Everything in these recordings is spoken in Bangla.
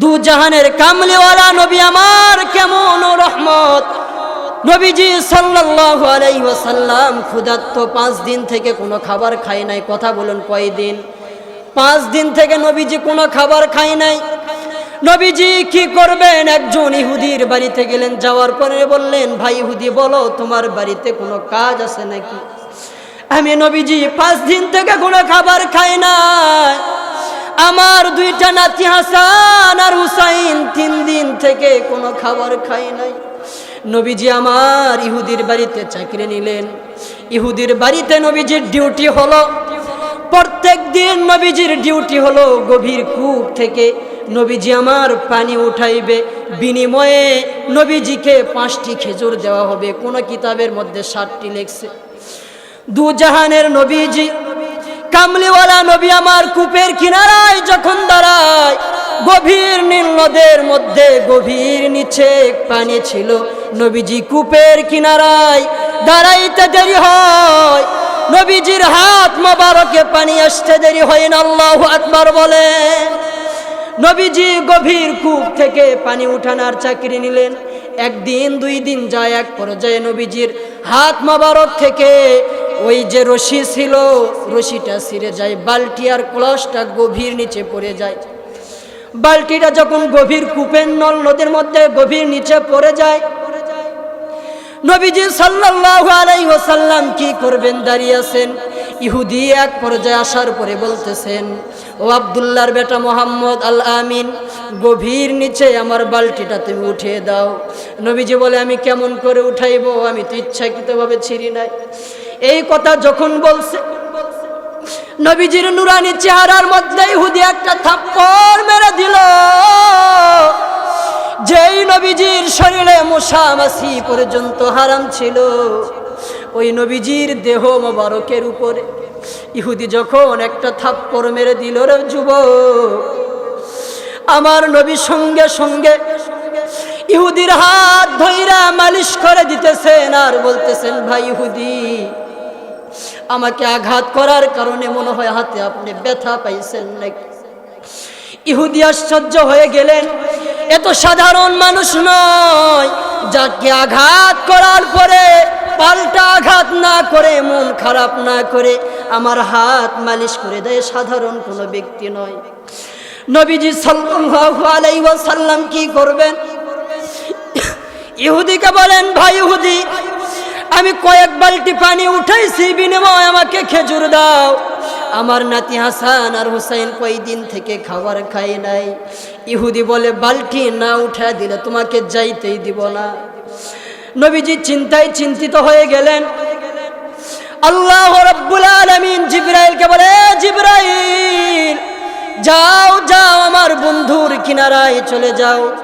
দু জাহানের কামলিওয়ালা নবী আমার কেমন রহমত? নবীজি সাল্লাল্লাহু আলাইহি ওয়াসাল্লাম ক্ষুধার্ত পাঁচ দিন থেকে কোনো খাবার খায় নাই। কথা বলুন কয় দিন? পাঁচ দিন থেকে নবীজি কোনো খাবার খায় নাই। নবীজি কি করবেন? একজন ইহুদির বাড়িতে গেলেন, যাওয়ার পরে বললেন, ভাই ইহুদি, বলো, তোমার বাড়িতে কোনো কাজ আছে নাকি? আমি নবীজি পাঁচ দিন থেকে কোনো খাবার খাই না আমার দুইটা নাতি হাসান আর হুসাইন তিন দিন থেকে কোনো খাবার খাই নাই। নবীজি আমার ইহুদির বাড়িতে চাকরি নিলেন। ইহুদির বাড়িতে নবীজির ডিউটি হলো। প্রত্যেক দিন নবীজির ডিউটি হলো গভীর কূপ থেকে নবীজি আমার পানি উঠাইবে। বিনিময়ে নবীজিকে পাঁচটি খেজুর দেওয়া হবে। কোন কিতাবের মধ্যে ষাটটি লেখছে। দু জাহানের নবীজি কামলিওয়ালা নবী আমার কূপের কিনারায় যখন দাঁড়ায়, গভীর নীল নদের মধ্যে গভীর নিচে পানি ছিল। নবীজি কূপের কিনারায় দাঁড়াইতে দেরি হয়। নবীজির হাত মোবারকে পানি আসতে দেরি হয় না, আল্লাহ আকবার বলেন নবীজি গভীর কূপ থেকে পানি উঠানোর চাকরি নিলেন। একদিন, দুই দিন যায়, এক পর্যায়ে নবীজির হাত মোবারক থেকে ওই যে রশি ছিল, রশিটা ছিঁড়ে যায়, বালটি আর কলসটা গভীর নিচে পড়ে যায়। বালটিটা যখন গভীর কূপের নল, নদীর মধ্যে গভীর নিচে পড়ে যায়, নবীজি সাল্লাল্লাহু আলাইহি ওয়াসাল্লাম কি করবেন? দাঁড়িয়ে আছেন। ইহুদি এক পর্যায়ে আসার পরে বলতেছেন, ও আব্দুল্লাহর বেটা মোহাম্মদ আল আমিন গভীর নিচে আমার বালতিটা তুমি উঠিয়ে দাও। নবীজি বলে, আমি কেমন করে উঠাইবো? আমি তো ইচ্ছাকৃতভাবে ছিঁড়ি নাই। এই কথা যখন বলছে, নবীজির নুরানি চেহারার মধ্যে ইহুদি একটা থাপ্পড় মেরে দিল। যেই নবীজির শরীরে মশা মাসি পর্যন্ত হারাম ছিল, ওই নবীজির দেহ মোবারকের উপরে ইহুদি যখন একটা থাপ্পড় মেরে দিল, রে যুব আমার নবী সঙ্গে সঙ্গে ইহুদির হাত ধইরা মালিশ করে দিতেছেন আর বলতেছেন, ভাই ইহুদি আমাকে আঘাত করার কারণে মনে হয় হাতে আপনি ব্যথা পাইছেন নাকি? ইহুদি আশ্চর্য হয়ে গেলেন, এত সাধারণ মানুষ নয় যাকে আঘাত করার পরে পাল্টা আঘাত না করে, মন খারাপ না করে আমার হাত মালিশ করে দেয়, সাধারণ কোনো ব্যক্তি নয়। নবীজি ওয়াসাল্লাম কি করবেন? ইহুদিকে বলেন, ভাই ইহুদি আমি কয়েক বালতি পানি উঠাইছি, বিনিময় আমাকে খেজুর দাও। আমার নাতি হাসান আর হুসাইন কয়দিন থেকে খাবার খাই নাই। ইহুদি বলে, বালতি না উঠা দিলে তোমাকে যাইতেই দিব না। নবীজি চিন্তায় চিন্তিত হয়ে গেলেন। আল্লাহ রব্বুল আলামিন জিব্রাইলকে বলে, "এ জিব্রাইল, যাও যাও, আমার বন্ধুর কিনারায় চলে যাও।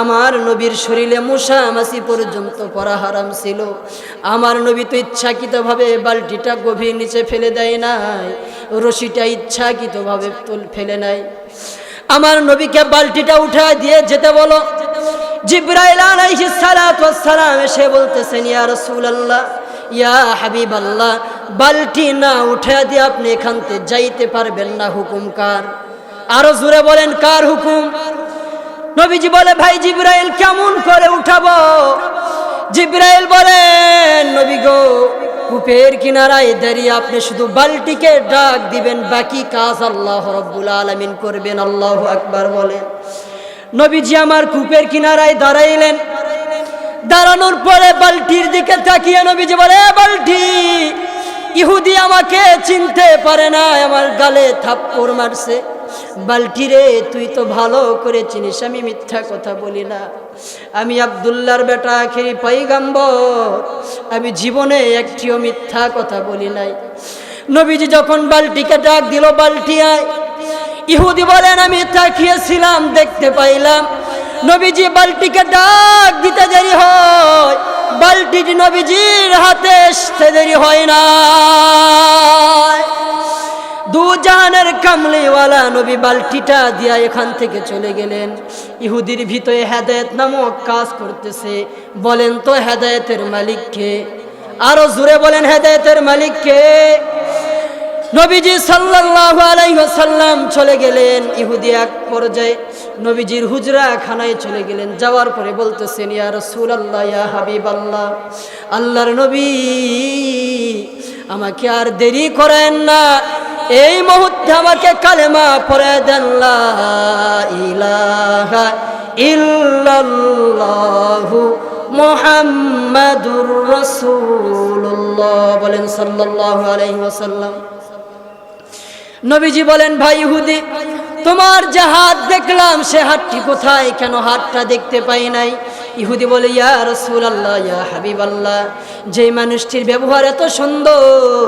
আমার নবীর শরীরে মশা মাসি পর্যন্ত পরা হারাম ছিল। আমার নবী তো ইচ্ছাকৃতভাবে বালতিটা গভীর নিচে ফেলে দেয় নাই, রশিটা ইচ্ছাকৃতভাবে ফেলে নাই। আমার নবীকে বালতিটা উঠা দিয়ে যেতে বলো। সালাম এসে বলতেছেন, ইয়া বালতি না দিয়ে আপনি এখান থেকে যাইতে পারবেন না, হুকুম কার? আরও জোরে বলেন, কার হুকুম? নবীজি বলে, ভাই জিব্রাইল, কেমন করে উঠাবো? জিব্রাইল বলেন নবী গো, কূপের কিনারায় দাঁড়িয়ে আপনি শুধু বালতিকে ডাক দিবেন, বাকি কাজ আল্লাহ রব্বুল আলামিন করবেন। আল্লাহ আকবার বলেন নবীজি আমার কূপের কিনারায় দাঁড়াইলেন। দাঁড়ানোর পরে বালতির দিকে তাকিয়ে নবীজি বলে, "এ বালতি ইহুদি আমাকে চিনতে পারে না, আমার গালে থাপ্পড় মারছে। বালটি রে, তুই তো ভালো করে চিনিস, আমি মিথ্যা কথা বলি না। আমি আবদুল্লার বেটা, আখেরি পাইগাম্বর আমি জীবনে একটিও মিথ্যা কথা বলি নাই। নবীজি যখন বালটিকে ডাক দিল, বালটি আয়। ইহুদি বলেন, আমি তাকিয়েছিলাম দেখতে পাইলাম। নবীজি বালতিকে ডাক দিতে দেরি হয়। বালতিটি নবীজির হাতে আসতে দেরি হয় না দু জাহানের কামলিওয়ালা নবী বালতিটা দিয়া এখান থেকে চলে গেলেন। ইহুদির ভিতরে হেদায়েত নামক কাজ করতেছে। বলেন তো হেদায়েতের মালিককে আরও জোরে বলেন, হেদায়েতের মালিককে নবীজি সাল্লাল্লাহু আলাইহি ওয়াসাল্লাম চলে গেলেন ইহুদি এক পর্যায়ে। নবীজির হুজরা খানায় চলে গেলেন। যাওয়ার পরে বলতেছেন, ইয়া রসুল আল্লাহ ইয়া হাবিব আল্লাহ আল্লাহর নবী, আমাকে আর দেরি করেন না। এই মুহূর্তে আমাকে কালেমা পরে দেন ইলাহা ইল্লাল্লাহু মুহাম্মাদুর রাসূলুল্লাহ বলেন সাল্লাল্লাহু আলাইহি ওয়াসাল্লাম। নবীজি বলেন, ভাই ইহুদি, তোমার যে হাত দেখলাম, সে হাতটি কোথায়? কেন হাতটা দেখতে পাই নাই? ইহুদি বলে, ইয়া রসুল আল্লাহ ইয়া হাবিব আল্লাহ যেই মানুষটির ব্যবহার এত সুন্দর,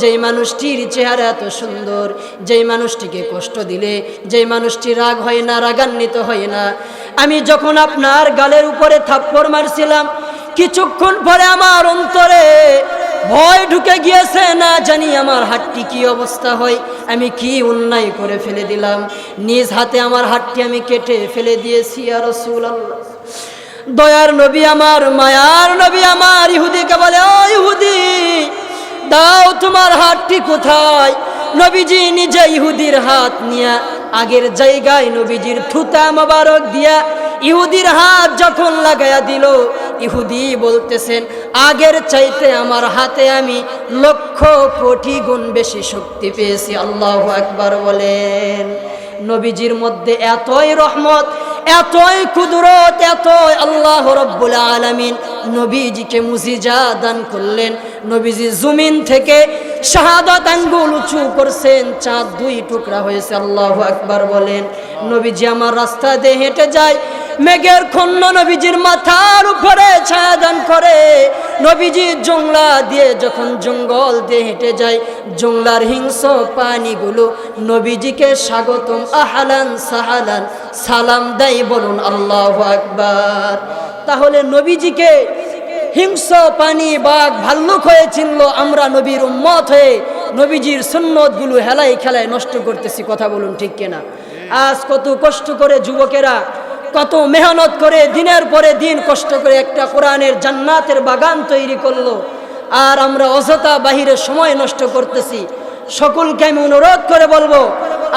যেই মানুষটির চেহারা এত সুন্দর, যেই মানুষটিকে কষ্ট দিলে, যেই মানুষটি রাগ হয় না, রাগান্বিত হয় না, আমি যখন আপনার গালের উপরে থাপ্পড় মারছিলাম, কিছুক্ষণ পরে আমার অন্তরে ভয় ঢুকে গিয়েছে, না জানি আমার হাতটি কি অবস্থা হয়, আমি কি অন্যায় করে ফেলে দিলাম, নিজ হাতে আমার হাতটি আমি কেটে ফেলে দিয়েছি আর রসুল দয়ার নবী আমার, মায়ার নবী আমার, ইহুদিকে বলে, ও ইহুদি, দাও তোমার হাতটি কোথায়? নবীজি নিজে ইহুদির হাত নিয়া আগের জায়গায় নবীজির থুতা মোবারক দিয়া ইহুদির হাত যখন লাগাইয়া দিল, ইহুদি বলতেছেন, আগের চাইতে আমার হাতে আমি লক্ষ কোটি গুণ বেশি শক্তি পেয়েছি। আল্লাহ একবার বলেন। নবীজির মধ্যে এতই রহমত এতই কুদরত, এতই আল্লাহ রব্বুল আলমিন নবীজিকে মুজিজা দান করলেন। নবীজি জুমিন থেকে শাহাদত আঙ্গুল উঁচু করছেন, চাঁদ দুই টুকরা হয়েছে, আল্লাহ আকবার বলেন। নবীজি আমার রাস্তা দিয়ে হেঁটে যায় মেঘের খন্ন নবীজির মাথার উপরে ছায়া দান করে। নবীজি জংলা দিয়ে যখন জঙ্গল দিয়ে হেঁটে যায়, জংলার হিংস পানিগুলো নবীজিকে স্বাগতম, আহালান সাহালান, সালাম দেয় বলুন আল্লাহ আকবার। তাহলে নবীজিকে হিংস পানি বাঘ ভাল্লুক হয়ে চিনল, আমরা নবীর উম্মত হয়ে নবীজির সুন্নতগুলো হেলাই খেলায় নষ্ট করতেছি, কথা বলুন ঠিক কেনা? আজ কত কষ্ট করে যুবকেরা কত মেহনত করে দিনের পরে দিন কষ্ট করে একটা কোরআনের জান্নাতের বাগান তৈরি করল। আর আমরা অযথা বাহিরে সময় নষ্ট করতেছি। সকলকে আমি অনুরোধ করে বলব,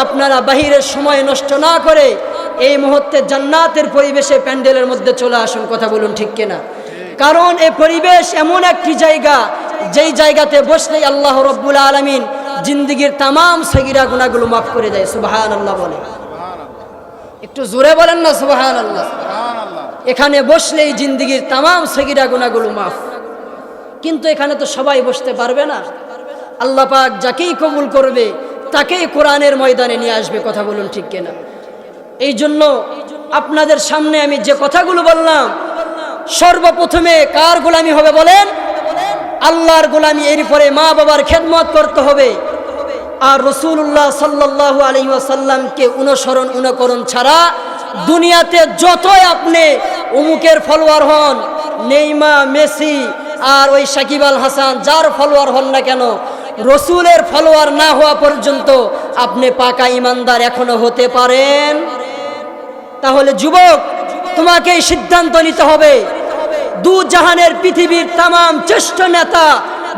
আপনারা বাহিরের সময় নষ্ট না করে এই মুহূর্তে জান্নাতের পরিবেশে প্যান্ডেলের মধ্যে চলে আসুন, কথা বলুন ঠিক কিনা? কারণ এই পরিবেশ এমন একটি জায়গা, যেই জায়গাতে বসলেই আল্লাহ রব্বুল আলমিন জিন্দিগির তামাম সগিরা গুণাগুলো মাফ করে দেয় সুবাহান আল্লাহ বলে। একটু জোরে বলেন না সুবাহান আল্লাহ এখানে বসলেই জিন্দিগির তামাম সগিরা গুণাগুলো মাফ। কিন্তু এখানে তো সবাই বসতে পারবে না। আল্লাহ পাক যাকেই কবুল করবে তাকেই কোরআনের ময়দানে নিয়ে আসবে কথা বলুন ঠিক কিনা। এই জন্য আপনাদের সামনে আমি যে কথাগুলো বললাম সর্বপ্রথমে কার গোলামি হবে বলেন? আল্লাহর গোলামি এর পরে মা বাবার খেদমত করতে হবে। আর রসুল্লাহ সাল্লাহ আলহিসাল্লামকে অনুসরণ, অনুকরণ ছাড়া দুনিয়াতে যতই আপনি উমুকের ফলোয়ার হন নেইমা মেসি আর ওই সাকিব আল হাসান, যার ফলোয়ার হন না কেন, রসুলের ফলোয়ার না হওয়া পর্যন্ত আপনি পাকা ইমানদার এখনও হতে পারেন। তাহলে যুবক তোমাকে সিদ্ধান্ত নিতে হবে। দু জাহানের পৃথিবীর তাম শ্রেষ্ঠ নেতা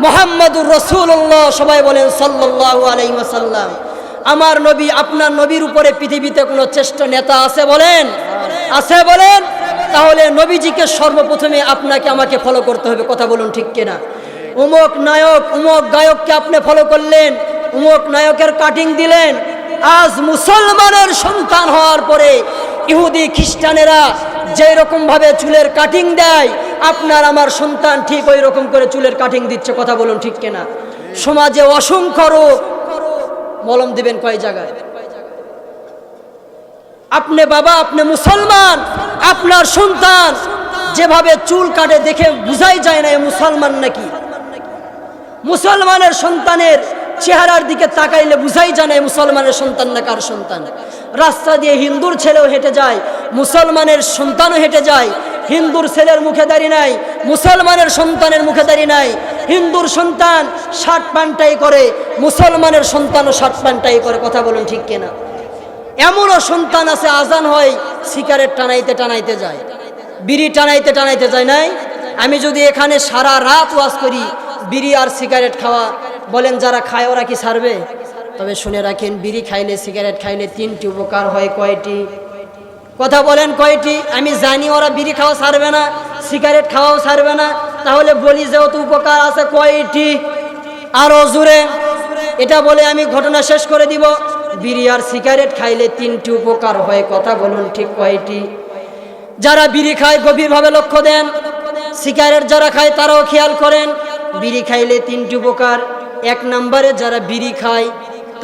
মোহাম্মদুর রসুল্লাহ, সবাই বলেন সাল্লাহ আলাইসাল্লাম আমার নবী, আপনার নবীর উপরে পৃথিবীতে কোনো শ্রেষ্ঠ নেতা আছে বলেন? আছে বলেন? তাহলে নবীজিকে সর্বপ্রথমে আপনাকে আমাকে ফলো করতে হবে, কথা বলুন ঠিক কিনা। উমক নায়ক, উমক গায়ককে আপনি ফলো করলেন, উমক নায়কের কাটিং দিলেন। আজ মুসলমানের সন্তান হওয়ার পরে ইহুদি খ্রিস্টানেরা যেই রকম ভাবে চুলের কাটিং দেয়, আপনার আমার সন্তান ঠিক ওই রকম করে চুলের কাটিং দিচ্ছে, কথা বলুন ঠিক কিনা? সমাজে অসংখ্য মলম দিবেন কয় জায়গায়? আপনি বাবা, আপনি মুসলমান, আপনার সন্তান যেভাবে চুল কাটে দেখে বুঝাই যায় না এ মুসলমান নাকি? মুসলমানের সন্তানের চেহারার দিকে তাকাইলে বুঝাই জানে মুসলমানের সন্তান না কার সন্তান? রাস্তা দিয়ে হিন্দুর ছেলেও হেঁটে যায়, মুসলমানের সন্তানও হেঁটে যায়, হিন্দুর ছেলের মুখে দাঁড়িয়ে নাই, মুসলমানের সন্তানের মুখে দাঁড়িয়ে নাই, হিন্দুর সন্তান শার্ট প্যান্টাই করে, মুসলমানের সন্তানও শার্ট প্যান্টাই করে, কথা বলুন ঠিক কিনা? এমনও সন্তান আছে, আজান হয় সিগারেট টানাইতে টানাইতে যায়, বিড়ি টানাইতে টানাইতে যায় নাই? আমি যদি এখানে সারা রাত ওয়াজ করি, বিড়ি আর সিগারেট খাওয়া, বলেন যারা খায়, ওরা কি ছাড়বে তবে শুনে রাখেন, বিড়ি খাইলে সিগারেট খাইলে তিনটি উপকার হয় কয়টি? কথা বলেন কয়টি? আমি জানি ওরা বিড়ি খাওয়া ছাড়বে না, সিগারেট খাওয়াও ছাড়বে না, তাহলে বলি যেহেতু উপকার আছে কয়টি? আরও জোরে। এটা বলে আমি ঘটনা শেষ করে দিব। বিড়ি আর সিগারেট খাইলে তিনটি উপকার হয়, কথা বলুন ঠিক কয়টি? যারা বিড়ি খায় গভীরভাবে লক্ষ্য দেন, সিগারেট যারা খায় তারাও খেয়াল করেন, বিড়ি খাইলে তিনটি উপকার। এক নম্বরে যারা বিড়ি খায়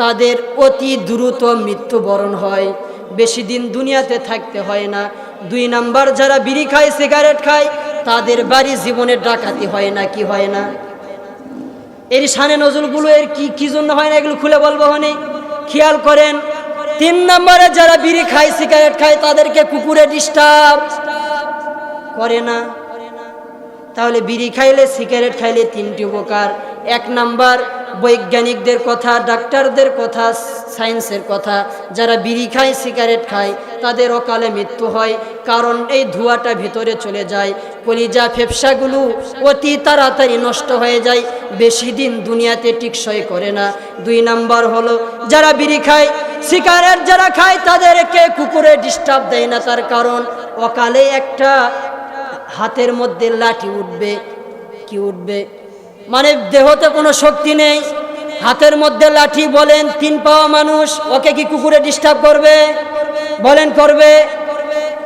তাদের অতি দ্রুত মৃত্যুবরণ হয়। বেশি দিন দুনিয়াতে থাকতে হয় না। দুই নাম্বার, যারা বিড়ি খায়, সিগারেট খায়, তাদের বাড়ি জীবনে ডাকাতি হয় না, কি হয় না? এর সানে নজরুলগুলো এর কি কি জন্য হয় না, এগুলো খুলে বলব মানে খেয়াল করেন, তিন নম্বরে যারা বিড়ি খায়, সিগারেট খায়, তাদেরকে কুকুরে ডিস্টার্ব করে না। তাহলে বিড়ি খাইলে, সিগারেট খাইলে তিনটি উপকার। এক নাম্বার বৈজ্ঞানিকদের কথা, ডাক্তারদের কথা, সায়েন্সের কথা, যারা বিড়ি খায়, সিগারেট খায়, তাদের অকালে মৃত্যু হয়। কারণ এই ধোঁয়াটা ভিতরে চলে যায়, কলিজা ফেফসাগুলো অতি তাড়াতাড়ি নষ্ট হয়ে যায়, বেশি দিন দুনিয়াতে টিকসই করে না। দুই নাম্বার হলো, যারা বিড়ি খায়, সিগারেট যারা খায়, তাদেরকে কুকুরে ডিস্টার্ব দেয় না। তার কারণ, অকালে একটা হাতের মধ্যে লাঠি উঠবে, কি উঠবে? মানে দেহতে কোনো শক্তি নেই। হাতের মধ্যে লাঠি বলেন, তিন পাওয়া মানুষ, ওকে কি কুকুরে ডিস্টার্ব করবে? বলেন, করবে।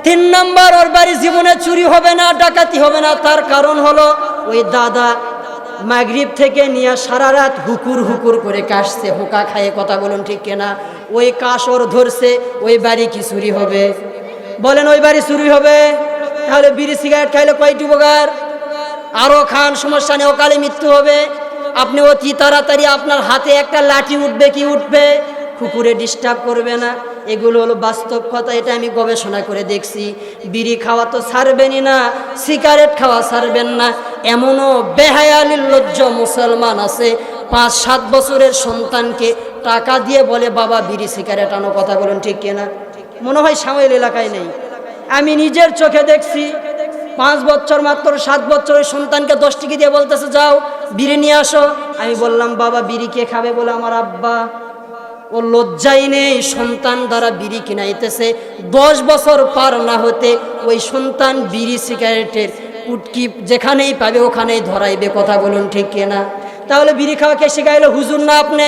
তিন নম্বর, ওর বাড়ি জীবনে চুরি হবে না, ডাকাতি হবে না। তার কারণ হলো, ওই দাদা মাগরিব থেকে নিয়ে সারা রাত হুকুর হুকুর করে কাশছে, হুকা খায়ে কথা বলুন ঠিক কেনা? ওই কাশ ওর ধরছে, ওই বাড়ি কি চুরি হবে? বলেন, ওই বাড়ি চুরি হবে? তাহলে বিড়ি সিগারেট খাইলে কয়টি উপকার? আরও খান, সমস্যা নেই, অকালে মৃত্যু হবে। আপনি অতি তাড়াতাড়ি আপনার হাতে একটা লাঠি উঠবে, কি উঠবে? কুকুরে ডিস্টার্ব করবে না। এগুলো হলো বাস্তব কথা, এটা আমি গবেষণা করে দেখছি। বিড়ি খাওয়া তো ছাড়বেনই না, সিগারেট খাওয়া ছাড়বেন না। এমনও বেহায়ালি লজ্জ মুসলমান আছে। পাঁচ, সাত বছরের সন্তানকে টাকা দিয়ে বলে, বাবা, বিড়ি, সিগারেট আনো। কথা বলুন ঠিক কিনা? মনে হয় সাময়িক এলাকায় নেই। আমি নিজের চোখে দেখছি পাঁচ বছর মাত্র, সাত বছরের সন্তানকে দশ টিকি দিয়ে বলতেছে, যাও, বিড়ি নিয়ে আসো। আমি বললাম, বাবা, বিড়ি কে খাবে? বলে, আমার আব্বা। ও লজ্জাই নেই, সন্তান দ্বারা বিড়ি কিনাইতেছে দশ বছর পার না হতে ওই সন্তান বিড়ি সিগারেটের উটকি যেখানেই পাবে, ওখানেই ধরাইবে, কথা বলুন ঠিক কিনা? তাহলে বিড়ি খাওয়াকে শিখাইলো? হুজুর না আপনি?